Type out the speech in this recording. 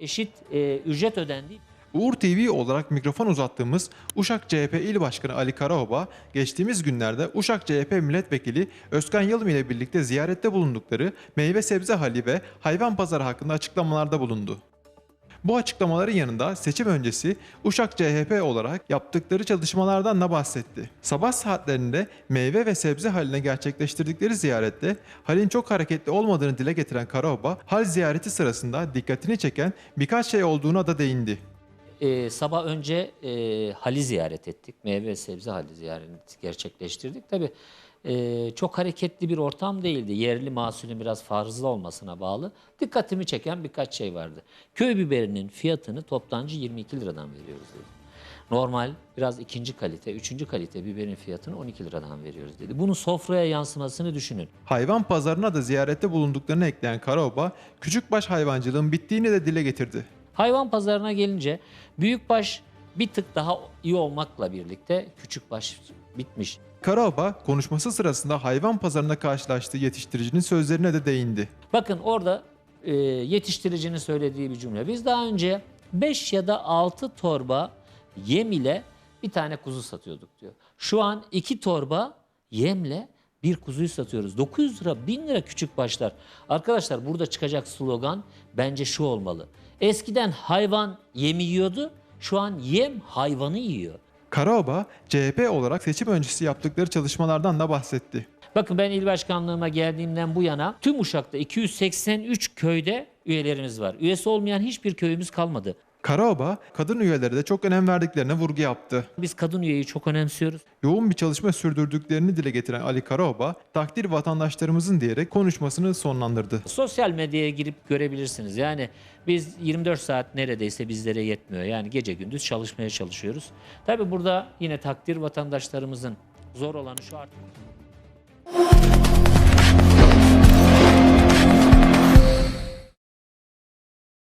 eşit e, ücret ödendiği Uğur TV olarak mikrofon uzattığımız Uşak CHP İl Başkanı Ali Karaoba, geçtiğimiz günlerde Uşak CHP Milletvekili Özkan Yılım ile birlikte ziyarette bulundukları meyve sebze hali ve hayvan pazarı hakkında açıklamalarda bulundu. Bu açıklamaların yanında seçim öncesi Uşak CHP olarak yaptıkları çalışmalardan da bahsetti. Sabah saatlerinde meyve ve sebze haline gerçekleştirdikleri ziyarette halin çok hareketli olmadığını dile getiren Karaoba, hal ziyareti sırasında dikkatini çeken birkaç şey olduğuna da değindi. e, sabah önce e, hali ziyaret ettik. Meyve ve sebze hali ziyareti gerçekleştirdik. Tabii e, çok hareketli bir ortam değildi. Yerli mahsulün biraz fazla olmasına bağlı. Dikkatimi çeken birkaç şey vardı. Köy biberinin fiyatını toptancı 22 liradan veriyoruz dedi. Normal biraz ikinci kalite, üçüncü kalite biberin fiyatını 12 liradan veriyoruz dedi. Bunun sofraya yansımasını düşünün. Hayvan pazarına da ziyarette bulunduklarını ekleyen Karaoba, küçükbaş hayvancılığın bittiğini de dile getirdi. Hayvan pazarına gelince büyükbaş bir tık daha iyi olmakla birlikte küçükbaş bitmiş. Karaoba konuşması sırasında hayvan pazarında karşılaştığı yetiştiricinin sözlerine de değindi. Bakın orada e, yetiştiricinin söylediği bir cümle. Biz daha önce 5 ya da 6 torba yem ile bir tane kuzu satıyorduk diyor. Şu an 2 torba yemle bir kuzuyu satıyoruz. 900 lira, 1000 lira küçük başlar. Arkadaşlar burada çıkacak slogan bence şu olmalı. Eskiden hayvan yemi yiyordu, şu an yem hayvanı yiyor. Karaoba, CHP olarak seçim öncesi yaptıkları çalışmalardan da bahsetti. Bakın ben il başkanlığıma geldiğimden bu yana tüm Uşak'ta 283 köyde üyelerimiz var. Üyesi olmayan hiçbir köyümüz kalmadı. Karaoba, kadın üyeleri de çok önem verdiklerine vurgu yaptı. Biz kadın üyeyi çok önemsiyoruz. Yoğun bir çalışma sürdürdüklerini dile getiren Ali Karaoba, takdir vatandaşlarımızın diyerek konuşmasını sonlandırdı. Sosyal medyaya girip görebilirsiniz. Yani biz 24 saat neredeyse bizlere yetmiyor. Yani gece gündüz çalışmaya çalışıyoruz. Tabii burada yine takdir vatandaşlarımızın zor olanı şu artık.